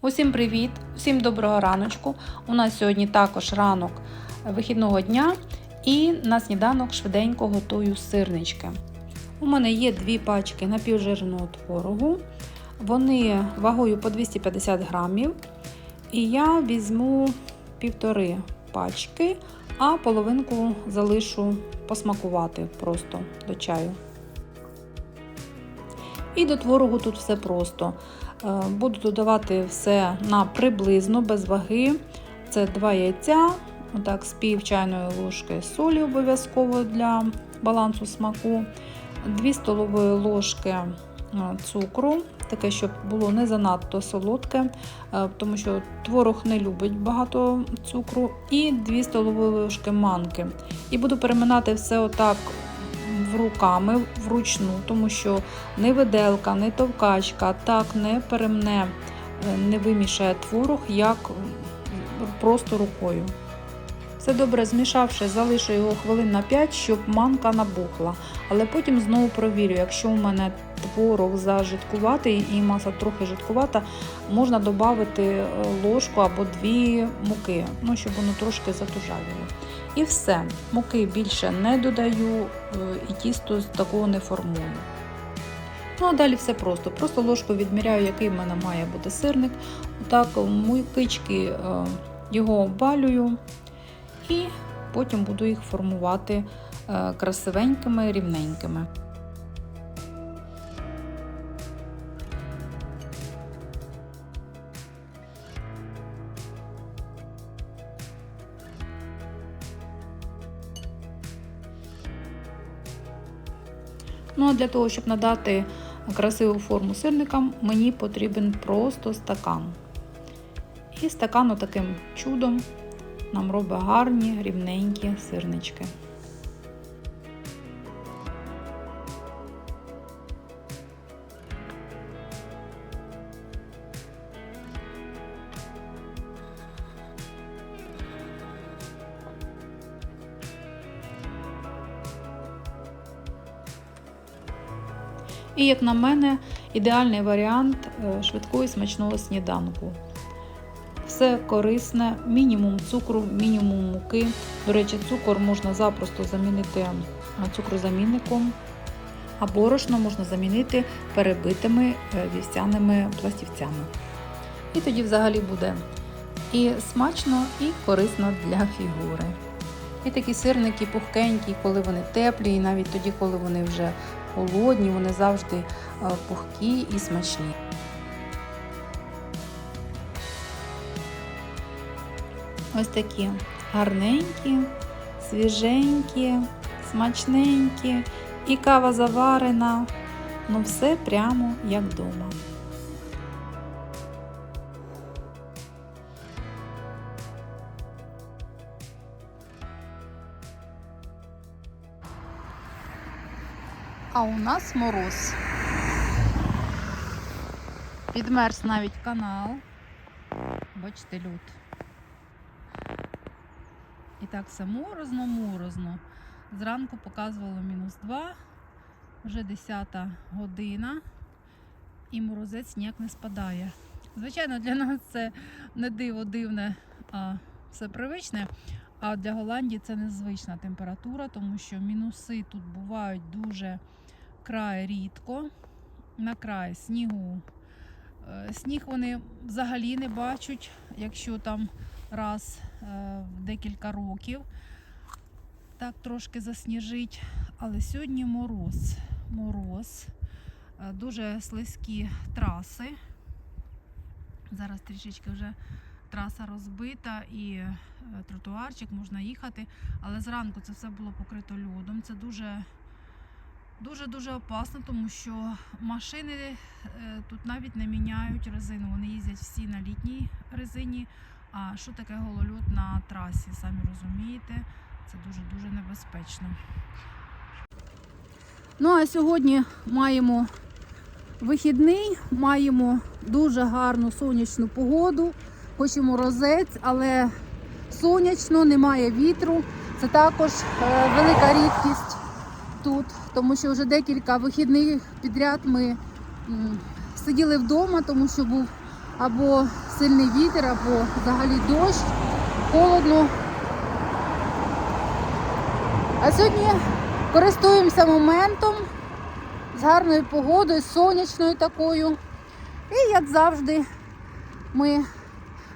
Усім привіт! Усім доброго раночку. У нас сьогодні також ранок вихідного дня і на сніданок швиденько готую сирнички. У мене є дві пачки напівжирного творогу. Вони вагою по 250 грамів. І я візьму півтори пачки, а половинку залишу посмакувати просто до чаю. І до творогу тут все просто. Е, Буду додавати все на приблизно без ваги. Це 2 яйця, отак, з пів чайної ложки солі обов'язково для балансу смаку, 2 столової ложки е, цукру, таке, щоб було не занадто солодке, е, тому що творог не любить багато цукру, і 2 столові ложки манки. І буду переминати все отак руками вручну, тому що не виделка, не товкачка так не перемне, е, не вимішає творог, як просто рукою. Все добре змішавши, залишу його хвилин на 5, щоб манка набухла. Але потім знову провірю, якщо у мене творог зажидкуватий і маса трохи жидкувата, можна додати ложку або дві муки, ну, щоб воно трошки затужавіло. І все, муки більше не додаю і тісто з такого не формую. Ну а далі все просто. Просто ложку відміряю, який в мене має бути сирник. Отак мукички його обвалюю і потім буду їх формувати красивенькими, рівненькими. Для того, щоб надати красиву форму сирникам, мені потрібен просто стакан. І стакан таким чудом нам робить гарні рівненькі сирнички. І, як на мене, ідеальний варіант швидкого і смачного сніданку. Все корисне, мінімум цукру, мінімум муки. До речі, цукор можна запросто замінити цукрозамінником, а борошно можна замінити перебитими вівсяними пластівцями. І тоді взагалі буде і смачно, і корисно для фігури. І такі сирники пухкенькі, коли вони теплі, і навіть тоді, коли вони вже холодні, вони завжди пухкі і смачні. Ось такі гарненькі, свіженькі, смачненькі, і кава заварена. Ну все прямо як вдома. А у нас мороз. Підмерз навіть канал. Бачите, люд. І так все морозно-морозно. Зранку показувало мінус 2, вже 10 година, і морозець ніяк не спадає. Звичайно, для нас це не диво дивне, а все привичне. А для Голландії це незвична температура, тому що мінуси тут бувають дуже край рідко. На край снігу. Сніг вони взагалі не бачать, якщо там раз в декілька років. Так трошки засніжить. Але сьогодні мороз. Мороз, дуже слизькі траси. Зараз трішечки вже траса розбита і тротуарчик можна їхати. Але зранку це все було покрито льодом. Це дуже дуже-дуже опасно, тому що машини тут навіть не міняють резину. Вони їздять всі на літній резині. А що таке голольот на трасі? Самі розумієте, це дуже-дуже небезпечно. Ну, а сьогодні маємо вихідний, маємо дуже гарну сонячну погоду, хоч і морозець, але сонячно, немає вітру. Це також е, велика рідкість тут, тому що вже декілька вихідних підряд ми сиділи вдома, тому що був або сильний вітер, або взагалі дощ, холодно. А сьогодні користуємося моментом з гарною погодою, сонячною такою. І як завжди, ми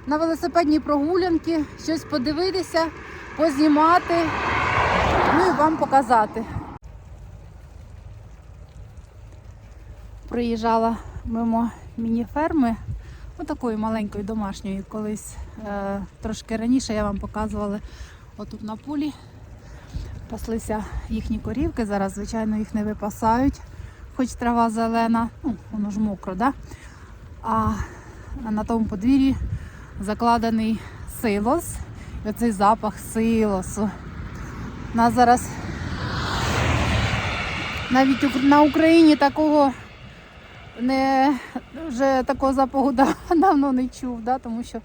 на велосипедній прогулянки щось подивитися, познімати, ну і вам показати. Приїжджала мимо міні-ферми, отакої маленької домашньої колись. Е, трошки раніше я вам показувала отут на полі. Паслися їхні корівки, зараз, звичайно, їх не випасають, хоч трава зелена, ну, воно ж мокро, да? а на тому подвір'ї закладений силос. І оцей запах силосу. Нас зараз навіть на Україні такого не вже такого запаху да- давно не чув, да? тому що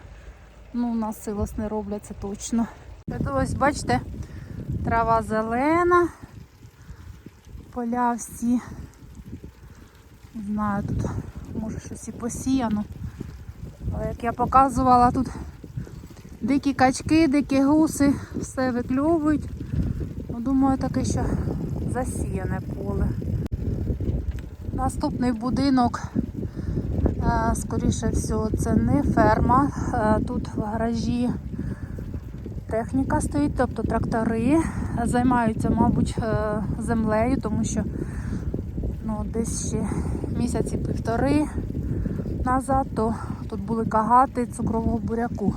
ну, у нас силос не роблять, це точно. От Ось бачите, трава зелена, поля всі. Не знаю, тут може щось і посіяно. Але як я показувала, тут дикі качки, дикі гуси, все викльовують. Ну, думаю, таке що засіяне поле. Наступний будинок, е, скоріше всього, це не ферма. Е, Тут в гаражі техніка стоїть, тобто трактори займаються, мабуть, е, землею, тому що ну, десь ще місяці півтори назад, то тут були кагати цукрового буряку.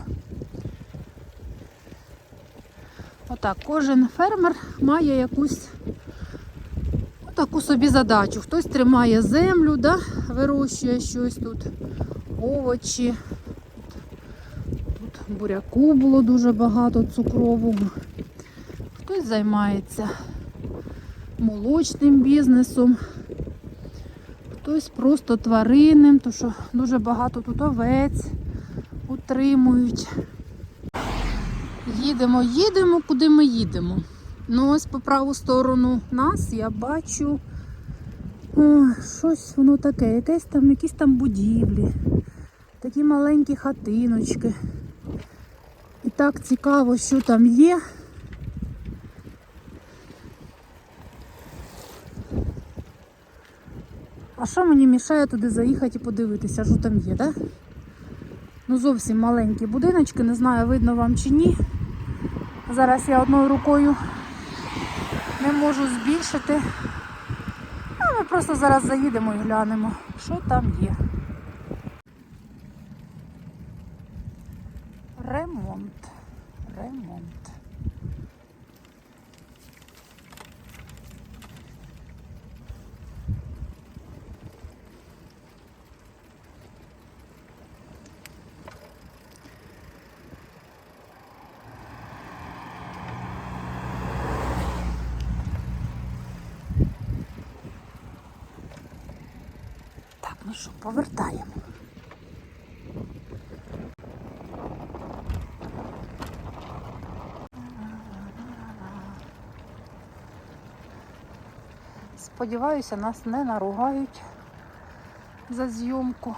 Отак, кожен фермер має якусь таку собі задачу. Хтось тримає землю, да, вирощує щось тут, овочі. Тут буряку було дуже багато цукрового. Хтось займається молочним бізнесом, хтось просто тваринним, тому що дуже багато тут овець утримують. Їдемо, їдемо, куди ми їдемо. Ну, ось по праву сторону нас я бачу о, щось воно таке, якесь там, якісь там будівлі, такі маленькі хатиночки. І так цікаво, що там є. А що мені мішає туди заїхати і подивитися, що там є? Да? Ну, зовсім маленькі будиночки, не знаю, видно вам чи ні. Зараз я одною рукою не можу збільшити. А ми просто зараз заїдемо і глянемо, що там є. Ну що, повертаємо. Сподіваюся, нас не наругають за зйомку.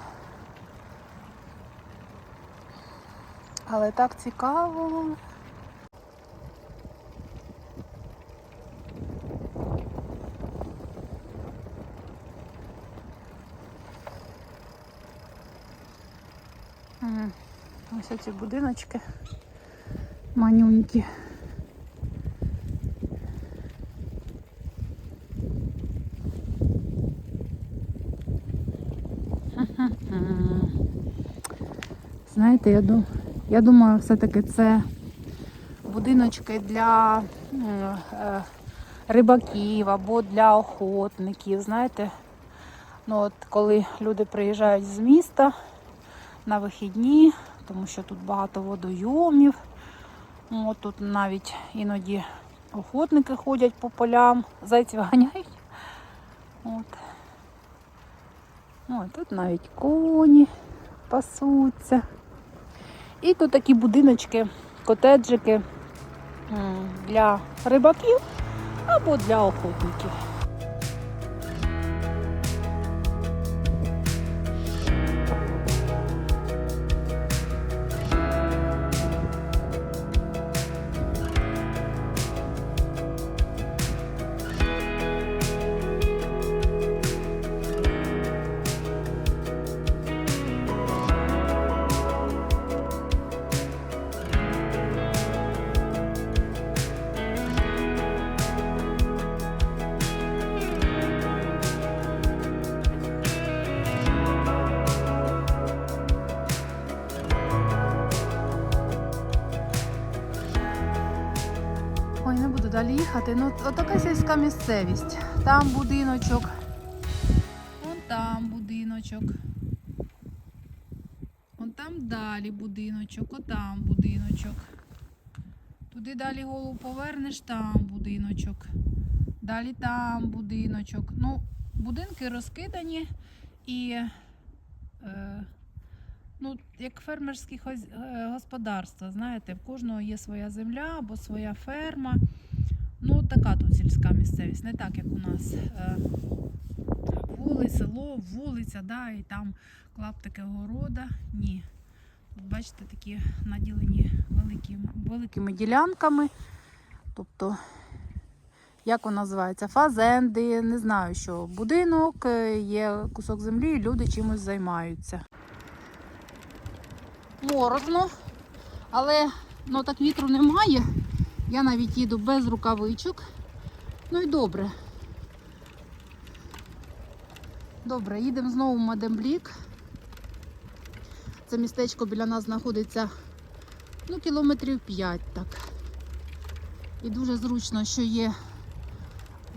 Але так цікаво. Ось ці будиночки манюнькі. Знаєте, я, ду- я думаю, все-таки це будиночки для е, рибаків або для охотників. Знаєте, ну от коли люди приїжджають з міста на вихідні, тому що тут багато водойомів. Ну, От тут навіть іноді охотники ходять по полям, зайців ганяють. От. Ну, тут навіть коні пасуться. І тут такі будиночки, котеджики для рибаків або для охотників. Їхати. Ну, така сільська місцевість. Там будиночок. Вон там будиночок. Вон там далі будиночок, отам будиночок. Туди далі голову повернеш, там будиночок. Далі там будиночок. Ну, будинки розкидані і е, ну, як фермерські е, господарства, знаєте, в кожного є своя земля або своя ферма. Ну, така тут сільська місцевість, не так, як у нас. Е, Воли, село, вулиця, да, і там клаптики города. Ні. Тут бачите, такі наділені великими, великими ділянками. Тобто, як воно називається? Фазенди, не знаю що. Будинок, е, є кусок землі, і люди чимось займаються. Морозно, але ну, так вітру немає. Я навіть їду без рукавичок. Ну і добре. Добре, їдемо знову в Мадемблік. Це містечко біля нас знаходиться ну, кілометрів 5 так. І дуже зручно, що є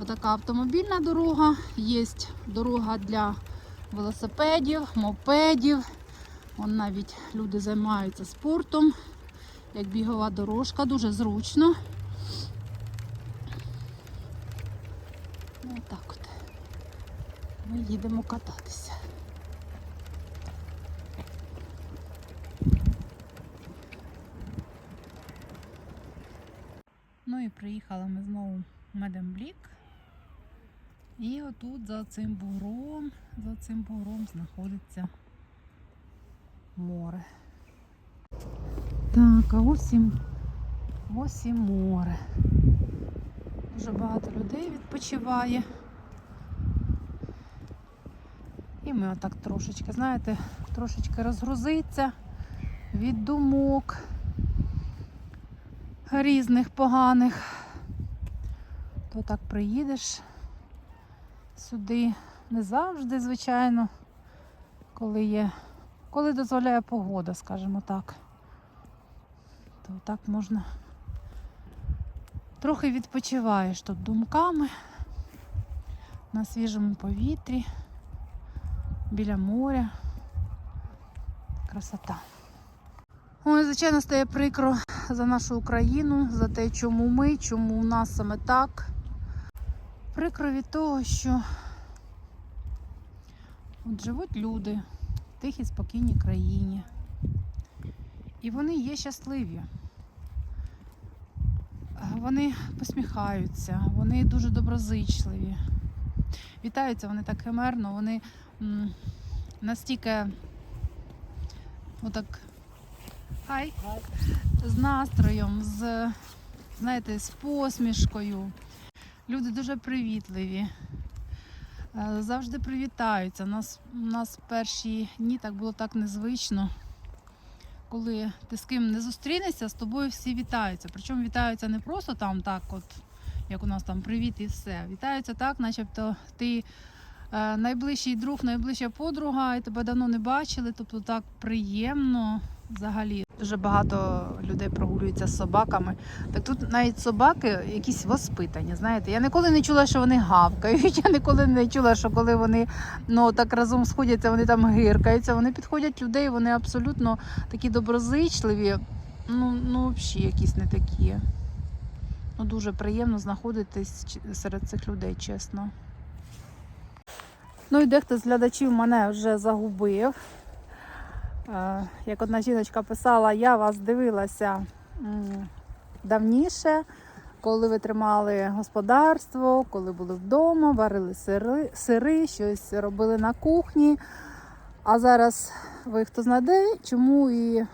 отака автомобільна дорога, є дорога для велосипедів, мопедів. Вон навіть люди займаються спортом, як бігова дорожка, дуже зручно. Ну, Отак от. Ми їдемо кататися. Ну і приїхали ми знову в Медемблік. І отут за цим бугром, за цим бугром знаходиться море. Так, а ось і, ось і море. Дуже багато людей відпочиває. І ми отак трошечки, знаєте, трошечки розгрузиться від думок різних поганих. То так приїдеш сюди не завжди, звичайно, коли є, коли дозволяє погода, скажімо так. То так можна трохи відпочиваєш тут думками на свіжому повітрі, біля моря. Красота. Ой, звичайно, стає прикро за нашу Україну, за те, чому ми, чому у нас саме так. Прикро від того, що от живуть люди в тихій спокійній країні. І вони є щасливі. Вони посміхаються, вони дуже доброзичливі. Вітаються вони так химерно, вони настільки отак хай, з настроєм, з, знаєте, з посмішкою. Люди дуже привітливі. Е, Завжди привітаються. У нас, у нас перші дні так було так незвично. Коли ти з ким не зустрінешся, з тобою всі вітаються. Причому вітаються не просто там так, от, як у нас там привіт і все. Вітаються так, начебто ти е, найближчий друг, найближча подруга, і тебе давно не бачили. Тобто так приємно взагалі. Дуже багато людей прогулюються з собаками. Так тут навіть собаки якісь воспитані. Знаєте, я ніколи не чула, що вони гавкають. Я ніколи не чула, що коли вони ну так разом сходяться, вони там гиркаються. Вони підходять людей, вони абсолютно такі доброзичливі. Ну, ну взагалі якісь не такі. Ну, дуже приємно знаходитись серед цих людей, чесно. Ну і дехто з глядачів мене вже загубив. Е, Як одна жіночка писала, я вас дивилася давніше, коли ви тримали господарство, коли були вдома, варили сири, сири щось робили на кухні. А зараз ви хто знаде, чому і, е,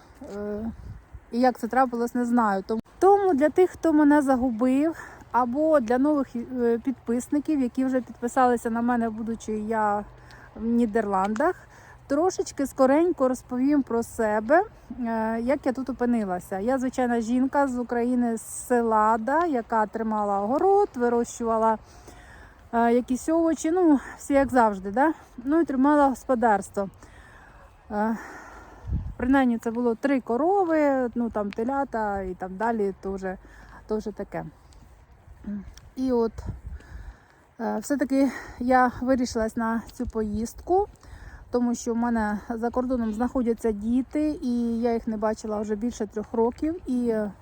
і як це трапилось, не знаю. Тому, тому для тих, хто мене загубив, або для нових е, підписників, які вже підписалися на мене, будучи я в Нідерландах. Трошечки скоренько розповім про себе, е, як я тут опинилася. Я звичайна жінка з України з села, яка тримала огород, вирощувала е, якісь овочі, ну, всі як завжди, да? ну і тримала господарство. Е, Принаймні це було три корови, ну там телята і там далі то вже, таке. І от все-таки я вирішилась на цю поїздку, тому що в мене за кордоном знаходяться діти, і я їх не бачила вже більше трьох років. І е,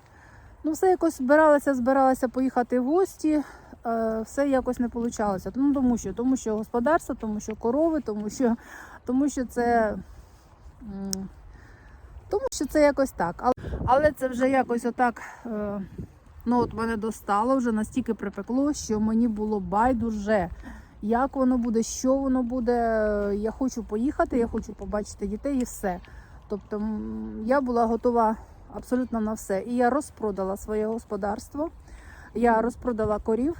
ну, все якось збиралася, збиралася поїхати в гості. е, Все якось не вийшло. Ну, тому що, тому що господарство, тому що корови, тому що, тому що це. Тому що це якось так. Але, це вже якось отак. Е, ну, от мене достало, вже настільки припекло, що мені було байдуже, як воно буде, що воно буде. Я хочу поїхати, я хочу побачити дітей і все. Тобто я була готова абсолютно на все. І я розпродала своє господарство, я розпродала корів.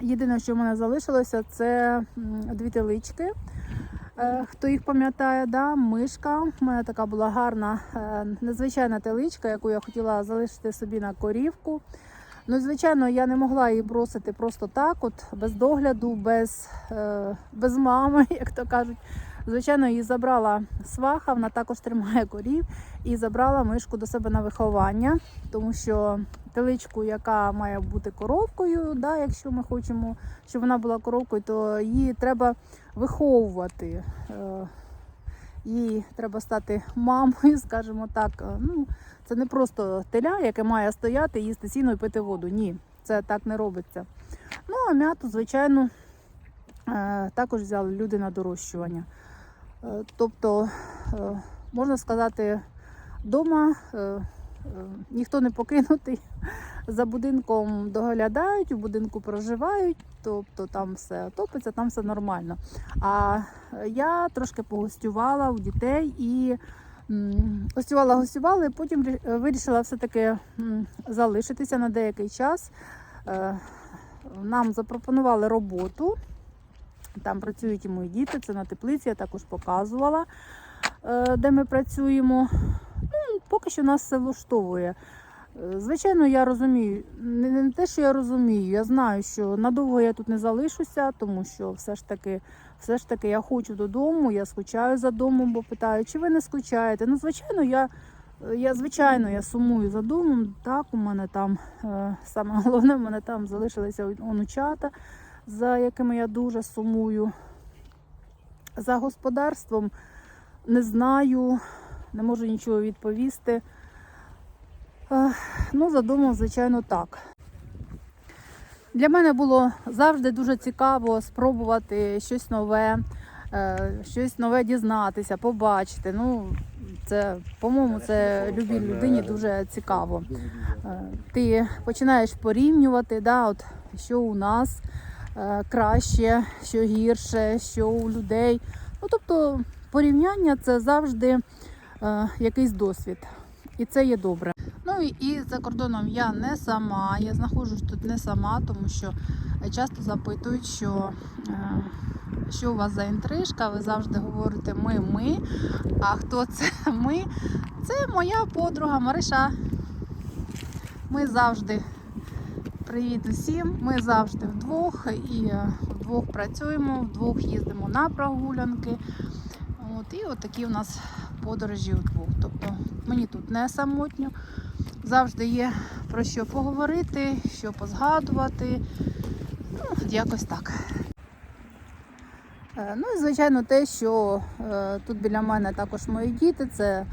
Єдине, що в мене залишилося, це дві телички. Е, Хто їх пам'ятає, да, мишка. У мене така була гарна, е, незвичайна теличка, яку я хотіла залишити собі на корівку. Ну, звичайно, я не могла її бросити просто так, от без догляду, без, е, без мами, як то кажуть. Звичайно, її забрала сваха, вона також тримає корів, і забрала мишку до себе на виховання, тому що теличку, яка має бути коровкою, да, якщо ми хочемо, щоб вона була коровкою, то її треба виховувати. Е, Їй треба стати мамою, скажімо так. Е, Ну, це не просто теля, яке має стояти, їсти сіно і пити воду. Ні, це так не робиться. Ну, а м'яту, звичайно, е, також взяли люди на дорощування. Е, Тобто, можна сказати, вдома ніхто не покинутий. За будинком доглядають, у будинку проживають, тобто там все топиться, там все нормально. А я трошки погостювала у дітей і гостювала, гостювала, і потім вирішила все-таки залишитися на деякий час. Е, Нам запропонували роботу. Там працюють і мої діти, це на теплиці, я також показувала, е, де ми працюємо. Поки що нас все влаштовує. Е, Звичайно, я розумію, не, не те, що я розумію, я знаю, що надовго я тут не залишуся, тому що все ж таки, все ж таки я хочу додому, я скучаю за домом, бо питаю, чи ви не скучаєте. Ну, звичайно, я, я звичайно я сумую за домом. Так, у мене там е, саме головне, у мене там залишилися онучата, за якими я дуже сумую. За господарством не знаю, не можу нічого відповісти. Е, Ну, за домом, звичайно, так. Для мене було завжди дуже цікаво спробувати щось нове, е, щось нове дізнатися, побачити. Ну, це, по-моєму, це любій людині дуже цікаво. Е, Ти починаєш порівнювати, да, от, що у нас краще, що гірше, що у людей. Ну, тобто порівняння це завжди е, якийсь досвід. І це є добре. Ну і, і за кордоном я не сама, я знаходжусь тут не сама, тому що часто запитують, що, е, що у вас за інтрижка, ви завжди говорите ми, ми. А хто це ми? Це моя подруга Мариша. Ми завжди привіт усім. Ми завжди вдвох і е, вдвох працюємо, вдвох їздимо на прогулянки. От, і от у нас подорожі вдвох. Тобто мені тут не самотньо. Завжди є про що поговорити, що позгадувати. Ну, якось так. Е, Ну і звичайно, те, що е, тут біля мене також мої діти. Це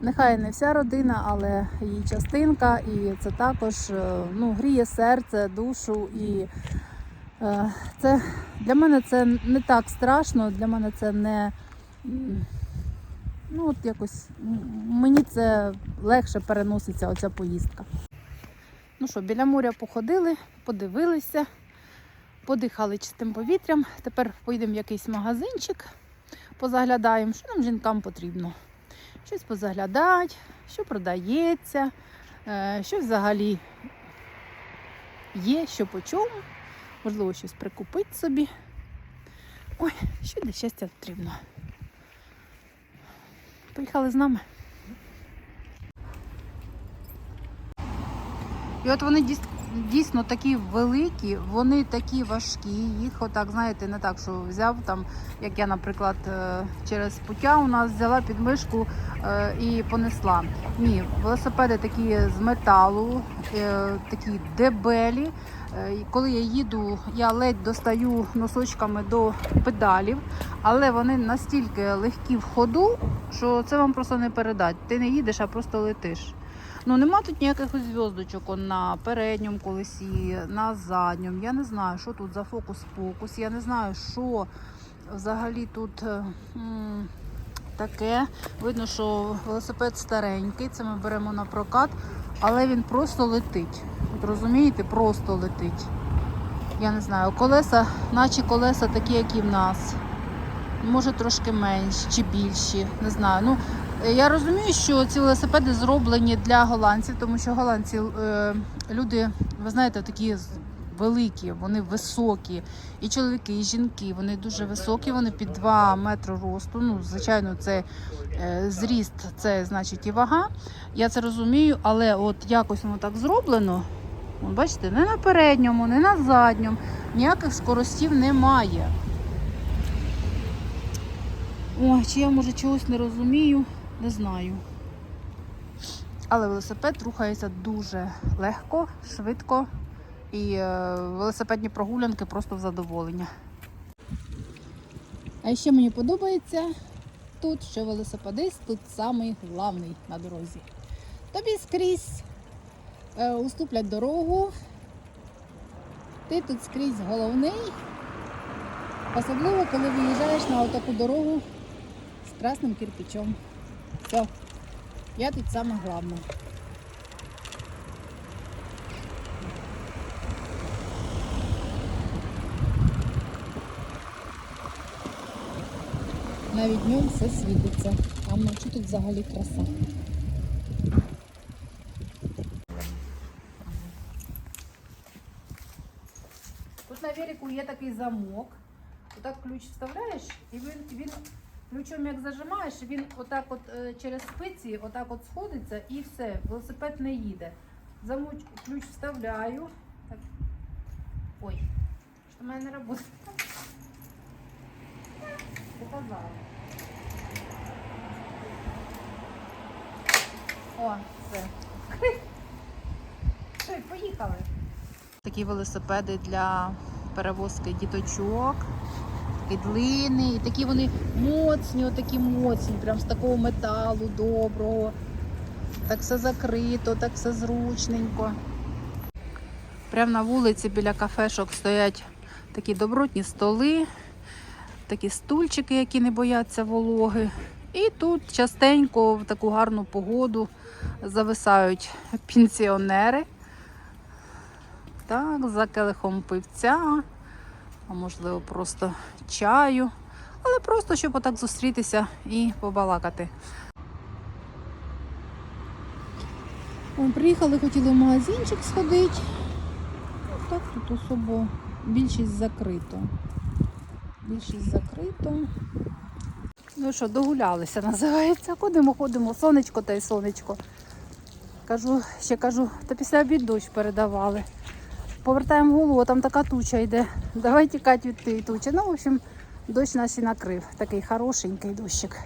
нехай не вся родина, але її частинка. І це також е, ну, гріє серце, душу. І це для мене це не так страшно, для мене це не. Ну, от якось мені це легше переноситься оця поїздка. Ну що, біля моря походили, подивилися, подихали чистим повітрям. Тепер поїдемо в якийсь магазинчик, позаглядаємо, що нам жінкам потрібно. Щось позаглядати, що продається, е, що взагалі є, що по чому. Можливо, щось прикупити собі. Ой, що для щастя потрібно. Поїхали з нами. І от вони дійс- дійсно такі великі, вони такі важкі. Їх отак, знаєте, не так, що взяв там, як я, наприклад, е, через пуття у нас взяла підмишку е, і понесла. Ні, велосипеди такі з металу, е, такі дебелі. Коли я їду, я ледь достаю носочками до педалів, але вони настільки легкі в ходу, що це вам просто не передать. Ти не їдеш, а просто летиш. Ну нема тут ніяких зв'язочок на передньому колесі, на задньому. Я не знаю, що тут за фокус-покус. Я не знаю, що взагалі тут е, таке. Видно, що велосипед старенький, це ми беремо на прокат, але він просто летить. От розумієте, просто летить. Я не знаю, колеса, наче колеса такі, як і в нас. Може трошки менші чи більші, не знаю. Ну, я розумію, що ці велосипеди зроблені для голландців, тому що голландці е, люди, ви знаєте, такі великі, вони високі. І чоловіки, і жінки, вони дуже високі, вони під 2 метри росту. Ну, звичайно, це е, зріст, це значить і вага. Я це розумію, але от якось воно так зроблено. От бачите, не на передньому, не на задньому, ніяких скоростів немає. Ой, чи я може чогось не розумію, не знаю. Але велосипед рухається дуже легко, швидко. І е, велосипедні прогулянки просто в задоволення. А ще мені подобається тут, що велосипедист тут самий главний на дорозі. Тобі скрізь е, уступлять дорогу. Ти тут скрізь головний. Особливо, коли виїжджаєш на таку дорогу з красним кирпичом. Все, я тут саме головна. Навіть днем все світиться, а вночі тут взагалі краса. Тут на велику є такий замок. Отак ключ вставляєш, і він, він ключом як зажимаєш, він отак от е, через спиці, отак от сходиться і все, велосипед не їде. Замуч, ключ вставляю. Так. Ой, що в мене не працює. Показала. О, все. Все, поїхали. Такі велосипеди для перевозки діточок. Такі длинні, і такі вони моцні, отакі моцні, прям з такого металу доброго. Так все закрито, так все зручненько. Прямо на вулиці біля кафешок стоять такі добротні столи, такі стульчики, які не бояться вологи. І тут частенько в таку гарну погоду зависають пенсіонери. Так, за келихом пивця, а можливо просто чаю. Але просто щоб отак зустрітися і побалакати. Приїхали, хотіли в магазинчик сходити. Так тут особо більшість закрито. Більшість закрито. Ну що, догулялися, називається. Ходимо, ходимо, сонечко та й сонечко. Кажу, ще кажу, та після обід дощ передавали. Повертаємо голову, там така туча йде. Давай тікати від тієї тучі. Ну, в общем, дощ нас і накрив. Такий хорошенький дощик.